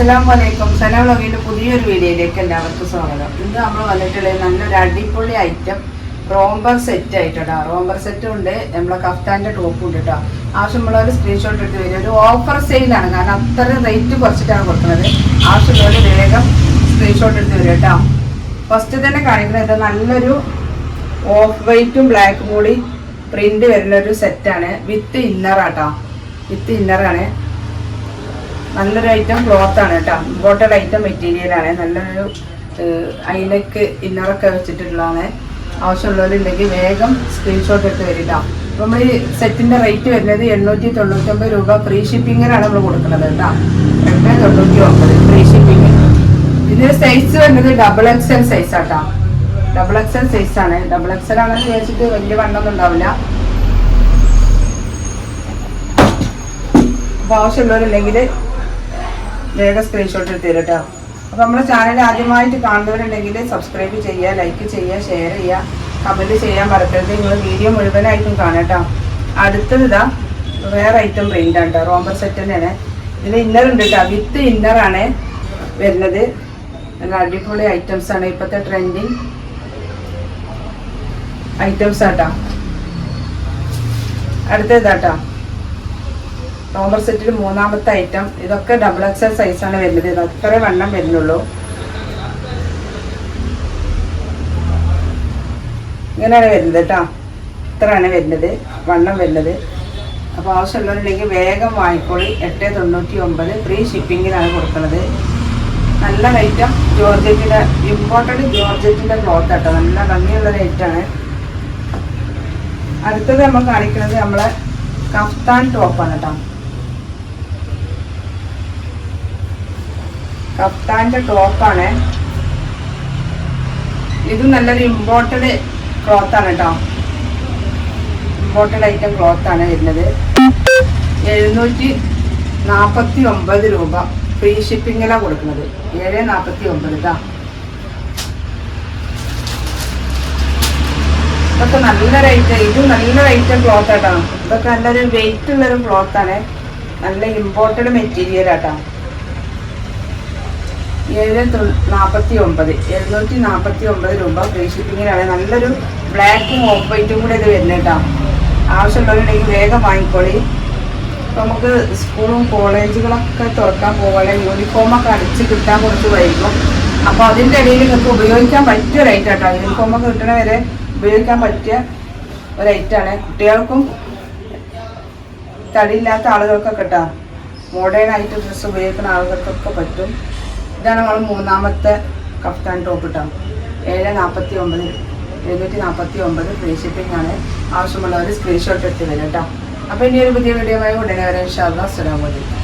അസ്സലാം വലൈക്കും സന വ്ളോഗിന്റെ പുതിയൊരു വീഡിയോയിലേക്ക് എല്ലാവർക്കും സ്വാഗതം. ഇന്ന് നമ്മൾ വന്നിട്ടുള്ളത് നല്ലൊരു അടിപൊളി ഐറ്റം റോംബർ സെറ്റ് ആയിട്ടോ റോംബർ സെറ്റും ഉണ്ട്. നമ്മളെ കഫ്താന്റെ ടോപ്പും ഉണ്ട് കേട്ടോ ആവശ്യമുള്ളവർ സ്ക്രീൻഷോട്ട് എടുത്ത് വരും ഒരു ഓഫർ സെയിലാണ് കാരണം അത്ര റേറ്റ് കുറച്ചിട്ടാണ് കൊടുക്കുന്നത്. ആവശ്യമുള്ളവർ വേഗം സ്ക്രീൻഷോട്ട് എടുത്ത് വരും കേട്ടോ ഫസ്റ്റ് തന്നെ കാണിക്കുന്നത് നല്ലൊരു ഓഫ് വൈറ്റും ബ്ലാക്കും കൂടി പ്രിന്റ് വരുന്ന ഒരു സെറ്റാണ് വിത്ത് ഇന്നറാട്ടോ വിത്ത് ഇന്നറാണ് നല്ലൊരു ഐറ്റം ക്ലോത്ത് ആണ് കേട്ടോ. ഇമ്പോർട്ടഡ് ഐറ്റം മെറ്റീരിയലാണ് നല്ലൊരു അയിലേക്ക് ഇന്നറൊക്കെ വെച്ചിട്ടുള്ളതാണ്. ആവശ്യമുള്ളവരുണ്ടെങ്കിൽ വേഗം സ്ക്രീൻഷോട്ട് എടുത്ത് വരിക നമ്മൾ ഈ സെറ്റിന്റെ റേറ്റ് വരുന്നത് എണ്ണൂറ്റി തൊണ്ണൂറ്റൊമ്പത് രൂപ ഫ്രീ ഷിപ്പിങ്ങിനാണ് നമ്മൾ കൊടുക്കുന്നത് കേട്ടോ. എട്ട് തൊണ്ണൂറ്റി ഒമ്പത് ഫ്രീ ഷിപ്പിംഗ് ഇതിന്റെ സൈസ് വരുന്നത് ഡബിൾ എക്സ് എൽ സൈസ് ആട്ടോ. ഡബിൾ എക്സ് എൽ സൈസ് ആണ്. ഡബിൾ എക്സ് എൽ ആണെന്ന് വിചാരിച്ചിട്ട് വലിയ വണ്ണമൊന്നും ഉണ്ടാവില്ല. അപ്പോൾ ആവശ്യമുള്ളവരുണ്ടെങ്കിൽ വേഗം സ്ക്രീൻഷോട്ട് എടുത്ത് അപ്പോൾ നമ്മുടെ ചാനൽ ആദ്യമായിട്ട് കാണുന്നവരുണ്ടെങ്കിൽ സബ്സ്ക്രൈബ് ചെയ്യുക ലൈക്ക് ചെയ്യുക ഷെയർ ചെയ്യുക കമന്റ് ചെയ്യാൻ മറക്കരുത്. നിങ്ങൾ വീഡിയോ മുഴുവനായിട്ടും കാണാം കേട്ടോ അടുത്തത് ഇതാ വേറെ ഐറ്റം പ്രിന്റ് ആണ് കേട്ടോ റോംബർ സെറ്റ് തന്നെയാണ്. ഇതിൽ ഇന്നർ ഉണ്ട് കേട്ടോ വിത്ത് ഇന്നറാണ് വരുന്നത്. നല്ല അടിപൊളി ഐറ്റംസ് ആണ്. ഇപ്പോഴത്തെ ട്രെൻഡിങ് ഐറ്റംസ് ആട്ടോ അടുത്തതാട്ടോ റോമർ സെറ്റിൽ മൂന്നാമത്തെ ഐറ്റം ഇതൊക്കെ ഡബിൾ എക്സൽ സൈസാണ് വരുന്നത്. ഇത് അത്ര വണ്ണം വരുന്നുള്ളൂ. ഇങ്ങനെയാണ് വരുന്നത് കേട്ടോ. ഇത്രയാണ് വരുന്നത്. വണ്ണം വരുന്നത്. അപ്പോൾ ആവശ്യമുള്ളവരുണ്ടെങ്കിൽ വേഗം വാങ്ങിക്കോളി. എട്ട് തൊണ്ണൂറ്റി ഒമ്പത് ഫ്രീ ഷിപ്പിങ്ങിനാണ് കൊടുക്കുന്നത്. നല്ല ഐറ്റം ജോർജറ്റിന്റെ ഇമ്പോർട്ടന്റ് ജോർജറ്റിന്റെ ക്ലോത്ത് കേട്ടോ നല്ല ഭംഗിയുള്ള റേറ്റാണ് അടുത്തത് നമ്മൾ കാണിക്കുന്നത് നമ്മളെ കഫ്താൻ ടോപ്പാണ് കേട്ടോ. കഫ്താന്റെ ടോപ്പാണ് ഇത് നല്ലൊരു ഇമ്പോർട്ടഡ് ക്ലോത്ത് ആണ് കേട്ടോ. ഇമ്പോർട്ടഡ് ഐറ്റം ക്ലോത്ത് ആണ് വരുന്നത്. എഴുന്നൂറ്റി നാൽപ്പത്തി ഒമ്പത് രൂപ ഫ്രീ ഷിപ്പിങ്ങിലാണ് കൊടുക്കുന്നത്. ഏഴ് നാൽപ്പത്തി ഒമ്പത് ഇതാ ഇതൊക്കെ നല്ല റേറ്റ് ഇത് നല്ല റേറ്റ് ക്ലോത്ത് ആട്ടോ. ഇതൊക്കെ നല്ലൊരു വെയിറ്റ് ഉള്ളൊരു ക്ലോത്ത് ആണ് നല്ല ഇമ്പോർട്ടഡ് മെറ്റീരിയൽ ആട്ടോ. ഏഴ് നാൽപ്പത്തി ഒമ്പത് എഴുന്നൂറ്റി നാൽപ്പത്തി ഒമ്പത് രൂപ ഫ്രീ ഷിപ്പിങ്ങിനാണ് നല്ലൊരു ബ്ലാക്കും ഓഫ് വൈറ്റും കൂടെ ഇത് വരുന്നത് കേട്ടോ. ആവശ്യമുള്ളവരുണ്ടെങ്കിൽ വേഗം വാങ്ങിക്കോളി. ഇപ്പം നമുക്ക് സ്കൂളും കോളേജുകളൊക്കെ തുറക്കാൻ പോകാതെ യൂണിഫോമൊക്കെ അടിച്ച് കിട്ടാൻ കുറച്ച് വൈകും. അപ്പോൾ അതിന്റെ ഇടയിൽ നിങ്ങൾക്ക് ഉപയോഗിക്കാൻ പറ്റിയ ഒരു ഐറ്റം കേട്ടോ. യൂണിഫോമൊക്കെ കിട്ടണ വരെ ഉപയോഗിക്കാൻ പറ്റിയ ഒരു ഐറ്റാണ് കുട്ടികൾക്കും തടിയില്ലാത്ത ആളുകൾക്കൊക്കെ കേട്ടോ. മോഡേൺ ആയിട്ട് ഡ്രസ്സ് ഉപയോഗിക്കുന്ന ആളുകൾക്കൊക്കെ പറ്റും. ഇതാണ് നമ്മൾ മൂന്നാമത്തെ കഫ്താൻ ടോപ്പ് കേട്ടോ ഏഴ് നാൽപ്പത്തി ഒമ്പത് എഴുന്നൂറ്റി നാൽപ്പത്തി ഒമ്പത് ഫ്രീ ഷിപ്പിംഗ് ആണ് ആവശ്യമുള്ളവർ സ്ക്രീൻഷോട്ട് എടുത്ത് വരും കേട്ടോ അപ്പോൾ ഇനി ഒരു പുതിയ വീഡിയോ ആയി ഉടനെ വരെ. അസ്സലാമു അലൈക്കും.